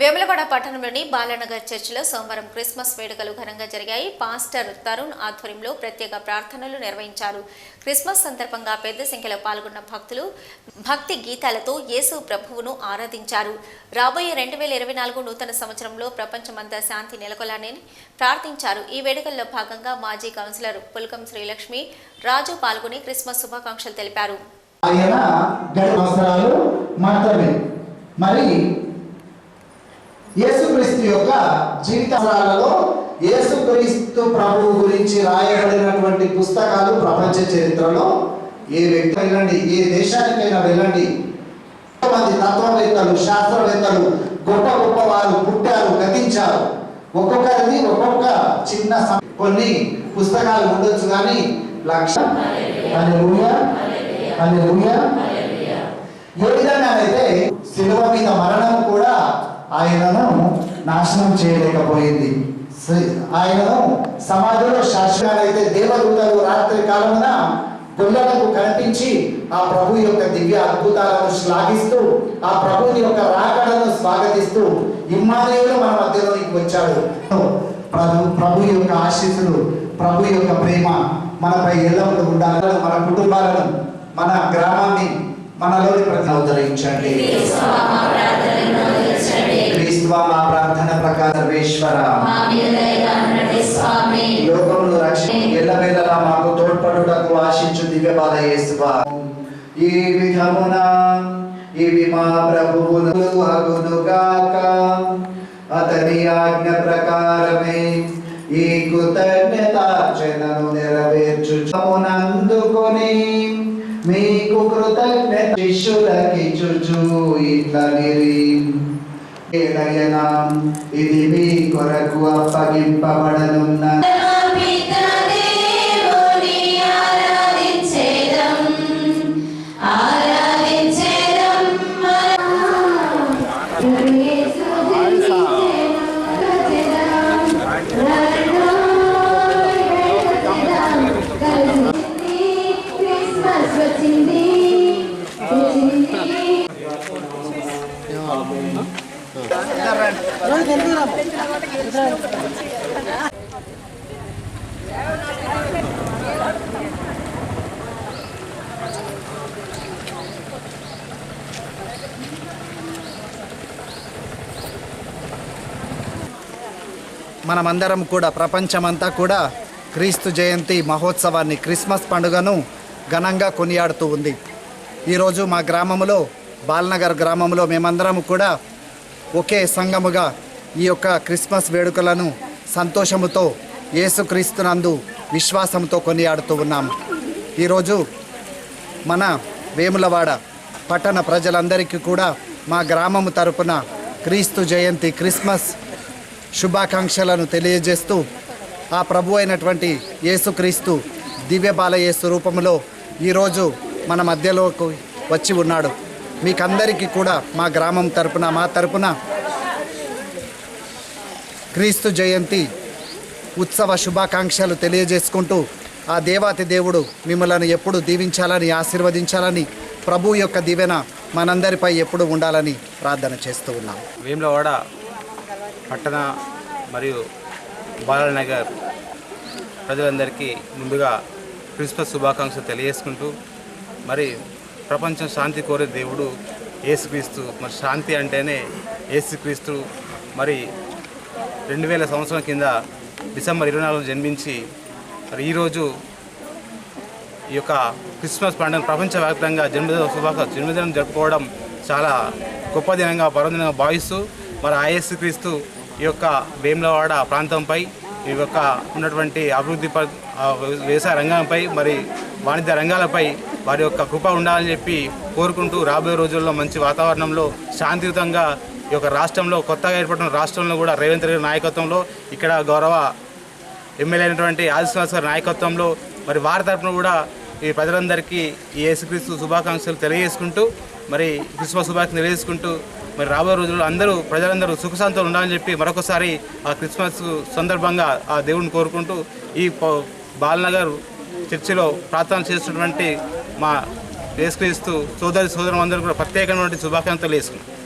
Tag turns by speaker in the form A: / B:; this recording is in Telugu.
A: వేములవాడ పట్టణంలోని బాలనగర్ చర్చిలో సోమవారం క్రిస్మస్ వేడుకలు ఘనంగా జరిగాయి. పాస్టర్ తరుణ్ ఆధ్వర్యంలో ప్రత్యేక ప్రార్థనలు నిర్వహించారు. క్రిస్మస్ సందర్భంగా పెద్ద సంఖ్యలో పాల్గొన్న భక్తులు భక్తి గీతాలతో యేసు ప్రభువును ఆరాధించారు. రాబోయే రెండు వేల ఇరవై నాలుగు నూతన సంవత్సరంలో ప్రపంచమంతా శాంతి నెలకొలాలని ప్రార్థించారు. ఈ వేడుకల్లో భాగంగా మాజీ కౌన్సిలర్ పుల్కం శ్రీలక్ష్మి రాజు పాల్గొని క్రిస్మస్ శుభాకాంక్షలు తెలిపారు.
B: ఆయన మాత్రమే మరి యేసుక్రీస్తు యొక్క జీవితాలలో యేసుక్రీస్తు ప్రభువు గురించి రాయబడినటువంటి పుస్తకాలు ప్రపంచ చరిత్రలో ఏ వ్యక్తి వెళ్ళండి ఏ దేశానికైనా వెళ్ళండి. మంది తత్వవేత్తలు శాస్త్రవేత్తలు గొప్ప గొప్ప వారు పుట్టారు గతించారు. ఒక్కొక్కరిది ఒక్కొక్క చిన్న కొన్ని పుస్తకాలు ఉండొచ్చు కానీ లక్ష. హల్లెలూయా. హల్లెలూయా ఏ విధంగానైతే శిలువ మీద మరణం కూడా ఆయనను నాశనం చేయలేకపోయింది. ఆయనను సమాధిలో శాశ్వతమైతే దేవదూతలు రాత్రి కాలమున గొల్లలకు కనిపించి ఆ ప్రభు యొక్క దివ్య అద్భుతాలను శ్లాఘిస్తూ ఆ ప్రభుని యొక్క రాకడను స్వాగతిస్తూ ఇమ్మానుయేలు మన మధ్యలోనికి వచ్చాడు. ప్రభు ప్రభు యొక్క ఆశీస్సులు ప్రభు యొక్క ప్రేమ మనపై ఎల్లప్పుడూ ఉండాలని మన కుటుంబాలను మన గ్రామాన్ని మనలోని ప్రతి అవతరించండి మా ప్రార్థన రక్షణ ఎల్లవేళలా మాకు తోడ్పడుటకు ఆశించు దివ్య బాల యేసువా ఈ విధమున ఇవి మా ప్రభువును అగును గాక అతని ఆజ్ఞ ప్రకారమే ఈ కృతజ్ఞతార్చనను నెరవేర్చుచునందుకొని మీకు కృతజ్ఞత శిష్యులకి చుచు ఏలయనా ఇది మీ కొరకు అప్పగింపబడనున్న మనమందరం కూడా ప్రపంచమంతా కూడా క్రీస్తు జయంతి మహోత్సవాన్ని క్రిస్మస్ పండుగను ఘనంగా కొనియాడుతూ ఉంది. ఈరోజు మా గ్రామంలో బాలనగర్ గ్రామంలో మేమందరం కూడా ఒకే సంఘముగా ఈ యొక్క క్రిస్మస్ వేడుకలను సంతోషముతో యేసుక్రీస్తునందు విశ్వాసంతో కొనియాడుతూ ఉన్నాము ఈరోజు మన వేములవాడ పట్టణ ప్రజలందరికీ కూడా మా గ్రామము తరపున క్రీస్తు జయంతి క్రిస్మస్ శుభాకాంక్షలను తెలియజేస్తూ ఆ ప్రభు అయినటువంటి యేసుక్రీస్తు దివ్య బాలయేసు రూపంలో ఈరోజు మన మధ్యలోకి వచ్చి ఉన్నాడు. మీకందరికీ కూడా మా గ్రామం తరపున మా తరపున క్రీస్తు జయంతి ఉత్సవ శుభాకాంక్షలు తెలియజేసుకుంటూ ఆ దేవాతి దేవుడు మిమ్మల్ని ఎప్పుడు దీవించాలని ఆశీర్వదించాలని ప్రభు యొక్క దీవెన మనందరిపై ఎప్పుడు ఉండాలని ప్రార్థన చేస్తూ ఉన్నాం.
C: వేములవాడ పట్టణ మరియు బాలనగర్ ప్రజలందరికీ ముందుగా క్రిస్మస్ శుభాకాంక్షలు తెలియజేసుకుంటూ మరి ప్రపంచం శాంతి కోరే దేవుడు ఏసుక్రీస్తు మరి శాంతి అంటేనే ఏసుక్రీస్తు మరి రెండు వేల సంవత్సరం కింద డిసెంబర్ ఇరవై నాలుగు జన్మించి మరి ఈరోజు ఈ యొక్క క్రిస్మస్ పండుగ ప్రపంచవ్యాప్తంగా జన్మదిన శుభాక జన్మదినం జరుపుకోవడం చాలా గొప్ప దినంగా పర్వదినంగా భావిస్తూ మరి ఐఎస్ క్రీస్తు ఈ యొక్క వేములవాడ ప్రాంతంపై ఈ యొక్క ఉన్నటువంటి అభివృద్ధి ప వ్యవసాయ రంగంపై మరి వాణిజ్య రంగాలపై వారి యొక్క కృప ఉండాలని చెప్పి కోరుకుంటూ రాబోయే రోజుల్లో మంచి వాతావరణంలో శాంతియుతంగా ఈ యొక్క రాష్ట్రంలో కొత్తగా ఏర్పడిన రాష్ట్రంలో కూడా రేవంత్ రెడ్డి నాయకత్వంలో ఇక్కడ గౌరవ ఎమ్మెల్యే అయినటువంటి ఆదిశ్వాస్ గారి నాయకత్వంలో మరి వారి తరపున కూడా ఈ ప్రజలందరికీ ఈ యేసుక్రీస్తు శుభాకాంక్షలు తెలియజేసుకుంటూ మరి క్రిస్మస్ శుభాకాంక్షలు తెలియజేసుకుంటూ మరి రాబోయే రోజుల్లో అందరూ ప్రజలందరూ సుఖశాంతులు ఉండాలని చెప్పి మరొకసారి ఆ క్రిస్మస్ సందర్భంగా ఆ దేవుడిని కోరుకుంటూ ఈ బాలనగర్ చర్చిలో ప్రార్థన చేస్తున్నటువంటి మా యేసుక్రీస్తు సోదరి సోదరులందరూ కూడా ప్రత్యేకమైనటువంటి శుభాకాంక్షలు వేసుకున్నాం